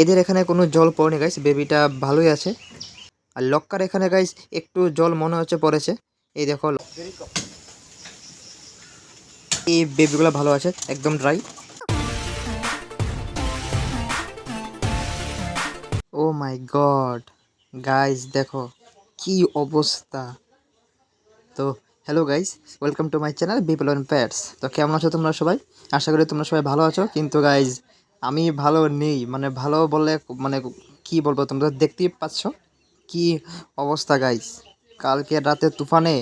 এদের এখানে কোনো জল পড়েনি গাইস বেবিটা ভালোই আছে। আর লক্কার এখানে গাইস একটু জল মনে হচ্ছে পড়েছে। এই দেখো এই বেবিগুলো ভালো আছে, একদম dry oh my god guys দেখো, কি অবস্থা। তো hello guys welcome to my channel people and pets তো কেমন আছো তোমরা সবাই? আশা করি তোমরা সবাই ভালো আছো। কিন্তু গাইজ আমি ভালো নেই মানে ভালো বলে মানে কি বলব তোমরা দেখতেই পাচ্ছ কি অবস্থা গাইস কালকে রাতে তুফানে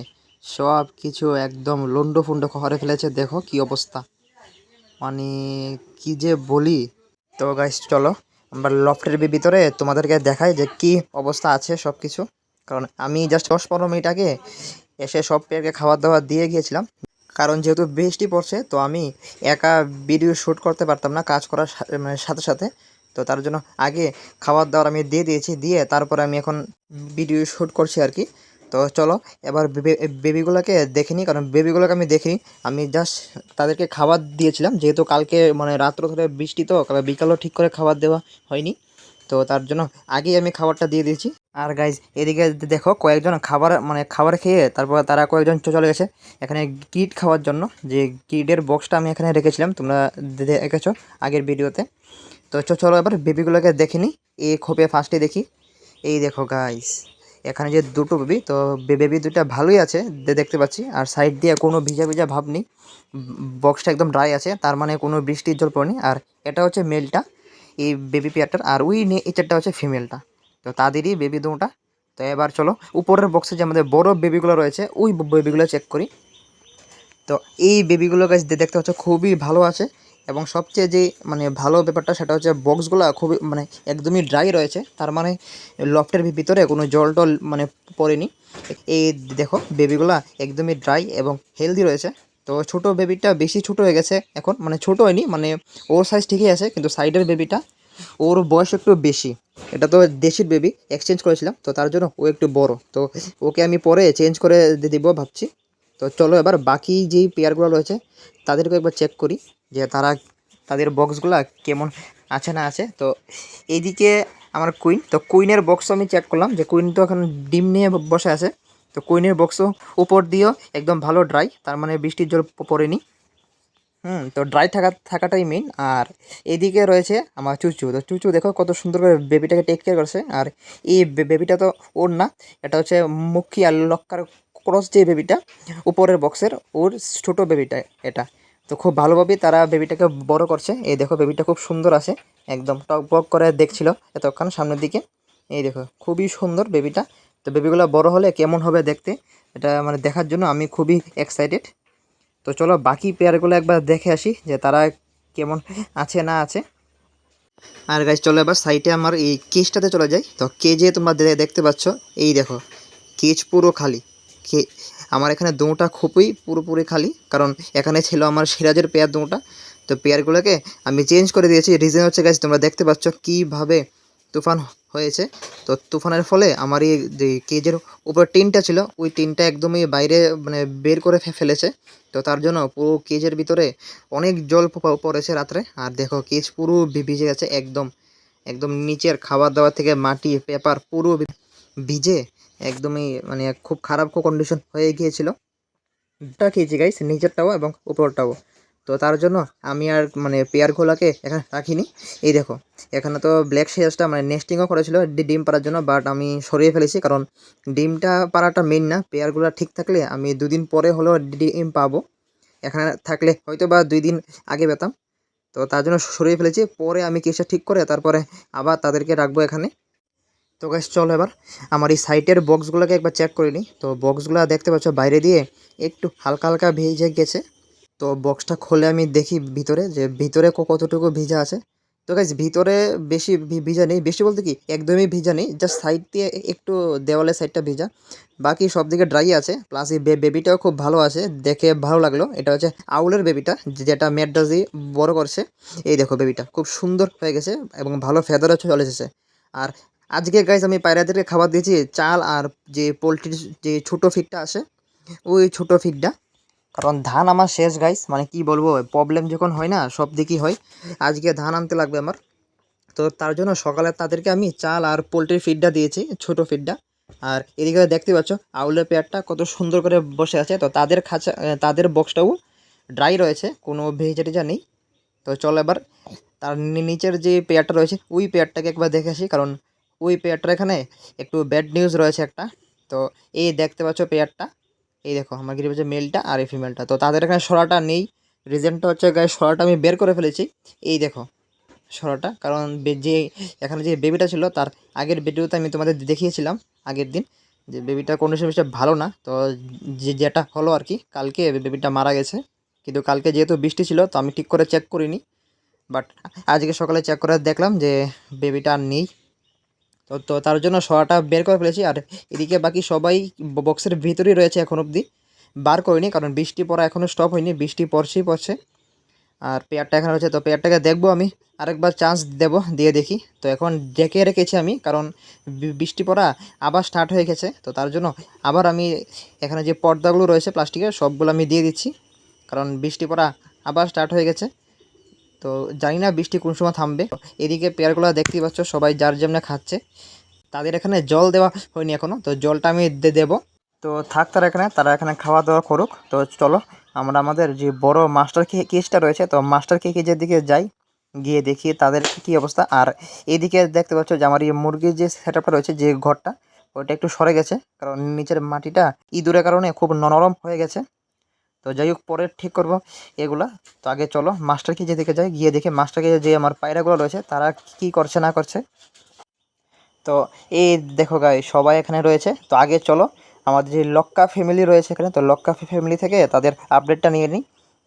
সব কিছু একদম লন্ড ফুন্ড খরে ফেলেছে, দেখো কি অবস্থা। মানে কি যে বলি। তো গাইস চলো আমরা লফটের ভিতরে তোমাদেরকে দেখাই যে কি অবস্থা আছে সব কিছু কারণ আমি জাস্ট দশ পনেরো মিনিট আগে এসে সব পেয়ারকে খাবার দাবার দিয়ে গিয়েছিলাম। কারণ যেহেতু বৃষ্টি পড়ছে, তো আমি একা ভিডিও শ্যুট করতে পারতাম না, কাজ করার মানে সাথে সাথে। তো তার জন্য আগে খাবার দাবার আমি দিয়ে দিয়েছি, দিয়ে তারপরে আমি এখন ভিডিও শ্যুট করছি আর কি। তো চলো, এবার বেবি- বেবিগুলোকে দেখিনি কারণ বেবিগুলোকে আমি দেখিনি। আমি জাস্ট তাদেরকে খাবার দিয়েছিলাম, যেহেতু কালকে মানে রাত্র ধরে বৃষ্টি তো কাল বিকালও ঠিক করে খাবার দেওয়া হয়নি। তো তার জন্য আগেই আমি খাবারটা দিয়ে দিয়েছি। আর গাইজ এদিকে দেখো কয়েকজন খাবার মানে খাবার খেয়ে তারপর তারা কয়েকজন চলে গেছে। এখানে কিট খাওয়ার জন্য, যে কিটের বক্সটা আমি এখানে রেখেছিলাম, তোমরা দেখেছ আগের ভিডিওতে তো চলো এবার বেবিগুলোকে দেখিনি এই খোপে ফার্স্টে দেখি। এই দেখো গাইস এখানে যে দুটো বেবি তো বেবি দুটা ভালোই আছে দেখতে পাচ্ছি। আর সাইড দিয়ে কোনো ভিজা ভিজা ভাব নেই বক্সটা একদম ড্রাই আছে, তার মানে কোনো বৃষ্টির জল পড়েনি। আর এটা হচ্ছে মেলটা এই বেবি পেয়ারটার আর ওই নেচারটা হচ্ছে ফিমেলটা তো তাদেরই বেবি দুটা। তো এবার চলো, উপরের বক্সে যে আমাদের বড় বেবিগুলো রয়েছে, ওই বেবিগুলো চেক করি। তো এই বেবিগুলো গাছ দেখতে হচ্ছে খুবই ভালো আছে এবং সবচেয়ে যে মানে ভালো ব্যাপারটা সেটা হচ্ছে বক্সগুলো খুবই মানে একদমই ড্রাই রয়েছে। তার মানে লফটের ভিতরে কোনো জল টল মানে পড়েনি। এই দেখো বেবিগুলা একদমই ড্রাই এবং হেলদি রয়েছে। তো ছোট বেবিটা বেশি ছোট হয়ে গেছে এখন মানে ছোট হয়নি মানে ওর সাইজ ঠিকই আছে, কিন্তু সাইডের বেবিটা ওর বয়স একটু বেশি। এটা তো দেশির বেবি এক্সচেঞ্জ করেছিলাম, তো তার জন্য ও একটু বড়। তো ওকে আমি পরে চেঞ্জ করে দিব ভাবছি। তো চলো এবার বাকি যেই পেয়ারগুলো রয়েছে তাদেরকে একবার চেক করি যে তারা, তাদের বক্সগুলো কেমন আছে না আছে। তো এইদিকে আমার কুইন তো কুইনের বক্স আমি চেক করলাম যে কুইন তো এখন ডিম নিয়ে বসে আছে। তো কুইনের বক্সও উপর দিয়েও একদম ভালো ড্রাই তার মানে বৃষ্টির জল পড়েনি। হুম, তো ড্রাই থাকা, থাকাটাই মেন আর এদিকে রয়েছে আমার চুচু। তো চুচু দেখো কত সুন্দর করে বেবিটাকে টেক কেয়ার করছে। আর এই বেবিটা তো ওর না, এটা হচ্ছে মুখী আর লক্কার ক্রস যে বেবিটা উপরের বক্সের ওর ছোটো বেবিটা এটা। তো খুব ভালোভাবে তারা বেবিটাকে বড় করছে। এই দেখো বেবিটা খুব সুন্দর আছে, একদম টক বক করে দেখছিল এতক্ষণ সামনের দিকে। এই দেখো, খুবই সুন্দর বেবিটা তো বেবিগুলো বড় হলে কেমন হবে দেখতে, এটা মানে দেখার জন্য আমি খুবই এক্সাইটেড তো চলো বাকি পেয়ারগুলো একবার দেখে আসি যে তারা কেমন আছে না আছে। আর গাছ চলো এবার সাইটে আমার এই কেজটাতে চলে যাই। তো কেজে তোমরা দেখতে পাচ্ছ, এই দেখো, কেজ পুরো খালি। কে আমার এখানে দুটা খুবই পুরোপুরি খালি, কারণ এখানে ছিল আমার সিরাজের পেয়ার দুটা। তো পেয়ারগুলোকে আমি চেঞ্জ করে দিয়েছি। রিজন হচ্ছে গাছ তোমরা দেখতে পাচ্ছ কীভাবে তুফান হয়েছে। তো তুফানের ফলে আমার এই যে কেজের উপরে টিনটা ছিল, ওই টিনটা একদমই বাইরে মানে বের করে ফেলেছে। তো তার জন্য পুরো কেজের ভিতরে অনেক জল পড়েছে রাত্রে। আর দেখো, কেজ পুরো ভিজে গেছে একদম একদম নিচের খাবার দাবার থেকে মাটি, পেপার পুরো ভিজে একদমই মানে খুব খারাপ কন্ডিশন হয়ে গিয়েছিল। দুটা খেয়েছি গাইস নিচেরটাও এবং উপরটাও। তো তার জন্য আমি আর মানে পেয়ারগুলোকে এখানে রাখিনি। এই দেখো, এখানে তো ব্ল্যাক শেয়ার্সটা মানে নেস্টিংও করেছিল ডিম পাড়ার জন্য বাট আমি সরিয়ে ফেলেছি, কারণ ডিমটা পাড়াটা মেন না পেয়ারগুলো ঠিক থাকলে আমি দুদিন পরে হলেও ডিম পাবো। এখানে থাকলে হয়তো বা দুই দিন আগে পেতাম। তো তার জন্য সরিয়ে ফেলেছি, পরে আমি কেসটা ঠিক করে তারপরে আবার তাদেরকে রাখব এখানে। তো গাছ চলো এবার, আমার এই সাইটের বক্সগুলোকে একবার চেক করে নিই। তো বক্সগুলো দেখতে পাচ্ছ, বাইরে দিয়ে একটু হালকা হালকা ভেজে গেছে। তো বক্সটা খুলে আমি দেখি ভিতরে যে ভিতরে কতটুকু ভিজা আছে। তো গাইজ ভিতরে বেশি ভিজা নেই। বেশি বলতে কি, একদমই ভিজা নেই। জাস্ট সাইড দিয়ে একটু দেওয়ালের সাইডটা ভিজা। বাকি সব দিকে ড্রাই আছে। প্লাস এই বেবিটাও খুব ভালো আছে। দেখে ভালো লাগল। এটা হচ্ছে আউলের বেবিটা যেটা মেডাজি বড় করছে। এই দেখো বেবিটা, খুব সুন্দর হয়ে গেছে এবং ভালো ফেদারও চলে এসেছে। আর আজকে গাইজ আমি পায়রাদেরকে খাবার দিয়েছি চাল আর যে পোলট্রির যে ছোটো ফিডটা আসে ওই ছোটো ফিডটা। কারণ ধান আমার শেষ গাইস মানে কি বলব প্রবলেম যখন হয় না, সব দিকই হয়। আজকে ধান আনতে লাগবে আমার। তো তার জন্য সকালে তাদেরকে আমি চাল আর পোলট্রির ফিডটা দিয়েছি, ছোট ফিডটা আর এদিকে দেখতে পাচ্ছ, আউলের পেয়ারটা কত সুন্দর করে বসে আছে। তো তাদের খাঁচা, তাদের বক্সটাও ড্রাই রয়েছে, কোনো ভেজা টেজা নেই। তো চল এবার, তার নিচের যে পেয়ারটা রয়েছে, ওই পেয়ারটাকে একবার দেখে আসি। কারণ ওই পেয়ারটার এখানে একটু ব্যাড নিউজ রয়েছে একটা। তো এই দেখতে পাচ্ছ পেয়ারটা। এই দেখো, আমার গিরি হচ্ছে মেলটা আর এই ফিমেলটা তো তাদের এখানে সরাটা নেই। রিজেন্টটা হচ্ছে গায়ে সরাটা আমি বের করে ফেলেছি। এই দেখো, সরাটা, কারণ যে এখানে যে বেবিটা ছিল, তার আগের ভিডিওতে আমি তোমাদের দেখিয়েছিলাম আগের দিন যে বেবিটার কন্ডিশন বেশি ভালো না। তো যে যেটা হলো আর কি, কালকে বেবিটা মারা গেছে। কিন্তু কালকে যেহেতু বৃষ্টি ছিল, তো আমি ঠিক করে চেক করিনি। বাট আজকে সকালে চেক করে দেখলাম যে বেবিটা আর নেই। তো তো তার জন্য শোয়াটা বের করে ফেলেছি। আর এদিকে বাকি সবাই বক্সের ভিতরেই রয়েছে এখন অবধি। বার করিনি, কারণ বৃষ্টি পড়া এখনও স্টপ হয়নি, বৃষ্টি পড়ছেই পড়ছে। আর পেয়ারটা এখানে রয়েছে, তো পেয়ারটাকে দেখব আমি। আরেকবার চান্স দেব, দিয়ে দেখি। তো এখন ডেকে রেখেছি আমি, কারণ বৃষ্টি পড়া আবার স্টার্ট হয়ে গেছে। তো তার জন্য আবার আমি এখানে যে পর্দাগুলো রয়েছে প্লাস্টিকের সবগুলো আমি দিয়ে দিচ্ছি। কারণ বৃষ্টি পড়া আবার স্টার্ট হয়ে গেছে। তো জানি না বৃষ্টি কোন সময় থামবে। এদিকে পেয়ারগুলো দেখতেই পাচ্ছ, সবাই যার যেমনে খাচ্ছে। তাদের এখানে জল দেওয়া হয়নি এখনও তো জলটা আমি দেবো। তো থাক তারা এখানে তারা এখানে খাওয়া দাওয়া করুক। তো চলো, আমরা আমাদের যে বড় মাস্টার কেসটা রয়েছে, তো মাস্টার কেকের দিকে যাই, গিয়ে দেখি তাদের কি অবস্থা। আর এদিকে দেখতে পাচ্ছ যে আমার এই মুরগির যে সেট রয়েছে, যে ঘরটা ওইটা একটু সরে গেছে, কারণ নিচের মাটিটা ইঁদুরের কারণে খুব নরম হয়ে গেছে। তো যাই হোক পরে ঠিক করব এগুলা। তো আগে চলো মাস্টার কি যেদিকে যাই, গিয়ে দেখে মাস্টারকে যে আমার পায়রাগুলো রয়েছে, তারা কি করছে, না করছে। তো এই দেখো গাই সবাই এখানে রয়েছে। তো আগে চলো, আমাদের যে লক্কা ফ্যামিলি রয়েছে এখানে, তো লক্কা ফ্যামিলি থেকে তাদের আপডেটটা নিয়ে নিই।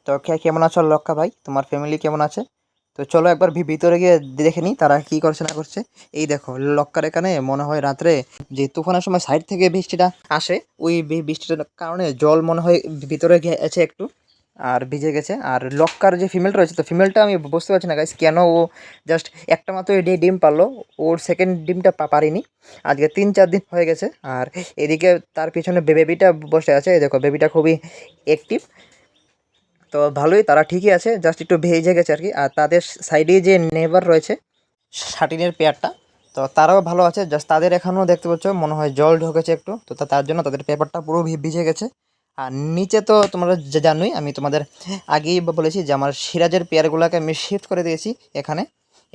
তো কেমন আছো লক্কা ভাই? তোমার ফ্যামিলি কেমন আছে? তো চলো একবার ভি- ভিতরে গিয়ে দেখে নিই তারা কি করছে, না করছে। এই দেখো, লক্কার এখানে মনে হয় রাত্রে যে তুফানের সময় সাইড থেকে বৃষ্টিটা আসে, ওই বৃষ্টিটার কারণে জল মনে হয় ভিতরে গেছে একটু আর ভিজে গেছে। আর লক্কার যে ফিমেলটা রয়েছে, তো ফিমেলটা আমি বুঝতে পারছি না গাইস কেন ও জাস্ট একটা মাত্র ডিম পারল, ওর সেকেন্ড ডিমটা পারিনি। আজকে তিন চার দিন হয়ে গেছে। আর এদিকে তার পিছনে বেবিটা বসে আছে দেখো বেবিটা খুবই অ্যাক্টিভ তো ভালোই, তারা ঠিকই আছে জাস্ট একটু ভেজে গেছে আর কি। আর তাদের সাইডে যে নেবার রয়েছে শাটিনের পেয়ারটা, তো তারাও ভালো আছে জাস্ট তাদের এখানেও দেখতে পাচ্ছ, মনে হয় জল ঢুকেছে একটু। তো তার জন্য তাদের পেপারটা পুরো ভিজে গেছে। আর নিচে তো তোমরা জানোই, আমি তোমাদের আগেই বলেছি যে আমার সিরাজের পেয়ারগুলোকে আমি শিফট করে দিয়েছি এখানে।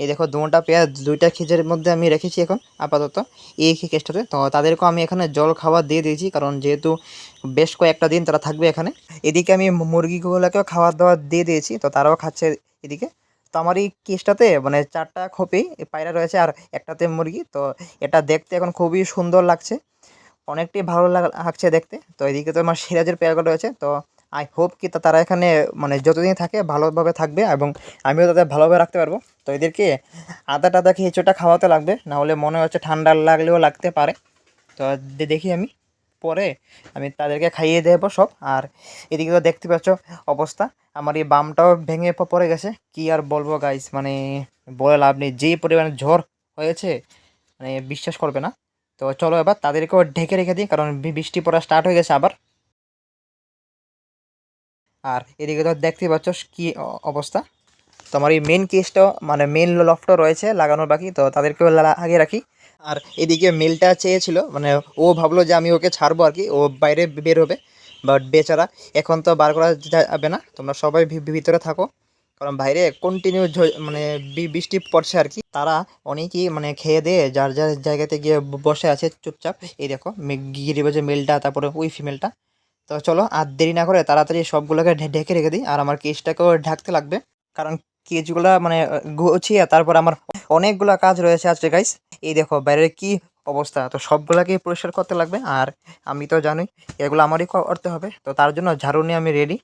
এই দেখো দুটা পেয়ার দুইটা খিজের মধ্যে আমি রেখেছি এখন আপাতত। এই কেসটাতে তো তাদেরকেও আমি এখানে জল খাবার দিয়ে দিয়েছি, কারণ যেহেতু বেশ কয়েকটা দিন তারা থাকবে এখানে। এদিকে আমি মুরগিগুলোকেও খাবার দাবার দিয়ে দিয়েছি, তো তারাও খাচ্ছে এদিকে। তো আমার এই কেসটাতে মানে চারটা খোপেই পায়রা রয়েছে আর একটাতে মুরগি, তো এটা দেখতে এখন খুবই সুন্দর লাগছে। অনেকটাই ভালো লাগ- লাগছে দেখতে। তো এদিকে তো আমার সিরাজের পেয়ারগুলো রয়েছে, তো আই হোপ কি তারা এখানে মানে যতদিন থাকে ভালোভাবে থাকবে এবং আমিও তাদের ভালোভাবে রাখতে পারব। তো এদেরকে আদা টাদা কিছুটা খাওয়াতে লাগবে নাহলে মনে হচ্ছে ঠান্ডা লাগলেও লাগতে পারে। তো দেখি আমি। পরে আমি তাদেরকে খাইয়ে দেবো সব। আর এদিকে তো দেখতে পাচ্ছ অবস্থা। আমার এই বামটাও ভেঙে পড়ে গেছে। কি আর বলব গাইস মানে বলে লাভ নেই। যে পরিমাণে ঝড় হয়েছে মানে বিশ্বাস করবে না। তো চলো এবার তাদেরকেও ঢেকে রেখে দিই, কারণ বৃষ্টি পড়া স্টার্ট হয়ে গেছে আবার। আর এদিকে তো দেখতে পাচ্ছ কি অবস্থা। তো আমার এই মেন কেসটাও মানে মেন লফটও রয়েছে লাগানোর বাকি, তো তাদেরকেও আগে রাখি। আর এদিকে মেলটা চেয়েছিল মানে ও ভাবলো যে আমি ওকে ছাড়বো আর কি, ও বাইরে বের হবে। বাট বেচারা, এখন তো বার করা যাবে না, তোমরা সবাই ভিতরে থাকো। কারণ বাইরে কন্টিনিউ মানে বৃষ্টি পড়ছে আর কি। তারা অনেকেই মানে খেয়ে দিয়ে যার যার জায়গাতে গিয়ে বসে আছে চুপচাপ। এই দেখো গিরিবাজে মেলটা তারপরে ওই ফিমেলটা তো চলো আর দেরি না করে তাড়াতাড়ি সবগুলোকে ঢেকে রেখে দিই। আর আমার কেসটাকেও ঢাকতে লাগবে। কারণ কেজগুলা মানে গুছিয়ে তারপর আমার অনেকগুলো কাজ রয়েছে আজকে গাইস এই দেখো, বাইরের কি অবস্থা? তো সবগুলাকে পরিষ্কার করতে লাগবে। আর আমি তো জানি এগুলো আমারই করতে হবে। তো তার জন্য ঝাড়ু নিয়ে আমি রেডি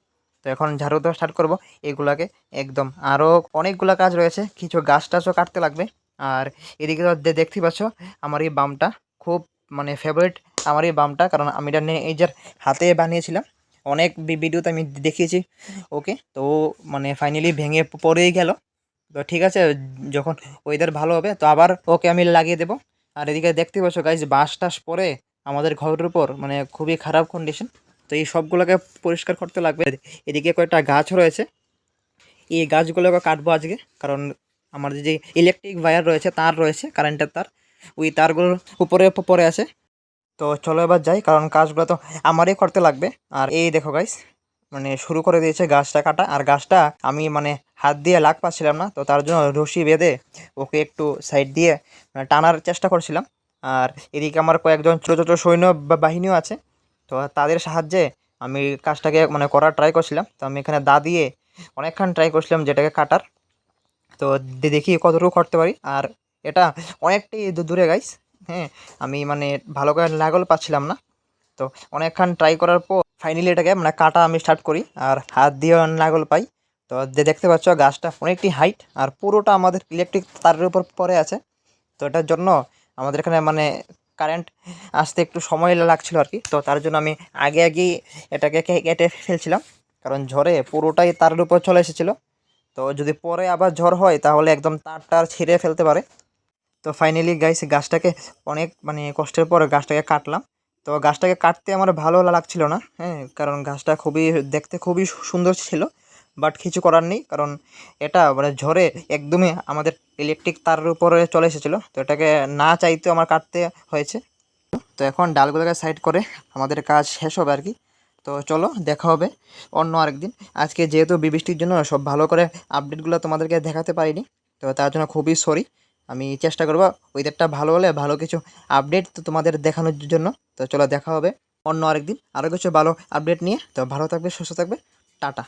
তো এখন ঝাড়ু দেওয়া স্টার্ট করব। এগুলাকে একদম আরও অনেকগুলো কাজ রয়েছে। কিছু গাছ টাছও কাটতে লাগবে। আর এদিকে তো দেখতেই পাচ্ছ, আমার এই বামটা খুব মানে ফেভারিট আমার এই বামটা, কারণ আমি এটা নিজের হাতে বানিয়েছিলাম, অনেক ভিডিওতে আমি দেখিয়েছি ওকে তো মানে ফাইনালি ভেঙে পড়েই গেল। তো ঠিক আছে, যখন ওয়েদার ভালো হবে, তো আবার ওকে আমি লাগিয়ে দেবো। আর এদিকে দেখতে পাচ্ছ গাইজ বাঁশ টাস পরে আমাদের ঘরের উপর মানে খুবই খারাপ কন্ডিশন তো এই সবগুলোকে পরিষ্কার করতে লাগবে। এদিকে কয়েকটা গাছ রয়েছে, এই গাছগুলোকে কাটবো আজকে, কারণ আমার যে ইলেকট্রিক ওয়্যার রয়েছে, তার রয়েছে কারেন্টের তার, ওই তারগুলোর উপরে পড়ে আছে। তো চলো এবার যাই, কারণ কাজগুলো তো আমারই করতে লাগবে। আর এই দেখো গাইস মানে শুরু করে দিয়েছে গাছটা কাটা। আর গাছটা আমি মানে হাত দিয়ে লাগ পাচ্ছিলাম না, তো তার জন্য রশি বেঁধে ওকে একটু সাইড দিয়ে মানে টানার চেষ্টা করছিলাম। আর এদিকে আমার কয়েকজন ছোটো ছোটো সৈন্য বাহিনীও আছে, তো তাদের সাহায্যে আমি কাজটাকে মানে করার ট্রাই করছিলাম। তো আমি এখানে দা দিয়ে অনেকক্ষণ ট্রাই করছিলাম যেটাকে কাটার। তো দেখি কতটুকু করতে পারি। আর এটা অনেকটাই দূরে গাইস হ্যাঁ আমি মানে ভালো করে লাগল পাচ্ছিলাম না। তো অনেকক্ষণ ট্রাই করার পর ফাইনালি এটাকে মানে কাটা আমি স্টার্ট করি আর হাত দিয়ে নাগল পাই। তো দে- দেখতে পাচ্ছ গাছটা অনেকটি হাইট আর পুরোটা আমাদের ইলেকট্রিক তারের উপর পড়ে আছে। তো এটার জন্য আমাদের এখানে মানে কারেন্ট আসতে একটু সময় লাগছিল আর কি। তো তার জন্য আমি আগে আগেই এটাকে কেটে ফেলছিলাম। কারণ ঝড়ে পুরোটাই তারের উপর চলে এসেছিল। তো যদি পরে আবার ঝড় হয় তাহলে একদম তারটার ছিঁড়ে ফেলতে পারে। তো ফাইনালি গাইস গাছটাকে অনেক মানে কষ্টের পরে গাছটাকে কাটলাম। তো গাছটাকে কাটতে আমার ভালো লাগছিল না হ্যাঁ কারণ গাছটা খুবই দেখতে খুবই সুন্দর ছিল বাট কিছু করার নেই, কারণ এটা মানে ঝড়ে একদমই আমাদের ইলেকট্রিক তারের উপরে চলে এসেছিল, তো এটাকে না চাইতেও আমার কাটতে হয়েছে। তো এখন ডালগুলোকে সাইড করে আমাদের কাজ শেষ হবে আর কি। তো চলো, দেখা হবে অন্য আরেকদিন। আজকে যেহেতু বৃষ্টির জন্য সব ভালো করে আপডেটগুলো তোমাদেরকে দেখাতে পারিনি, তো তার জন্য খুবই সরি আমি চেষ্টা করব ওয়েদারটা ভালো হলে ভালো কিছু আপডেট তো তোমাদের দেখানোর জন্য। তো চলো দেখা হবে অন্য আরেকদিন। আরও কিছু ভালো আপডেট নিয়ে। তো ভালো থাকবে, সুস্থ থাকবে। টাটা।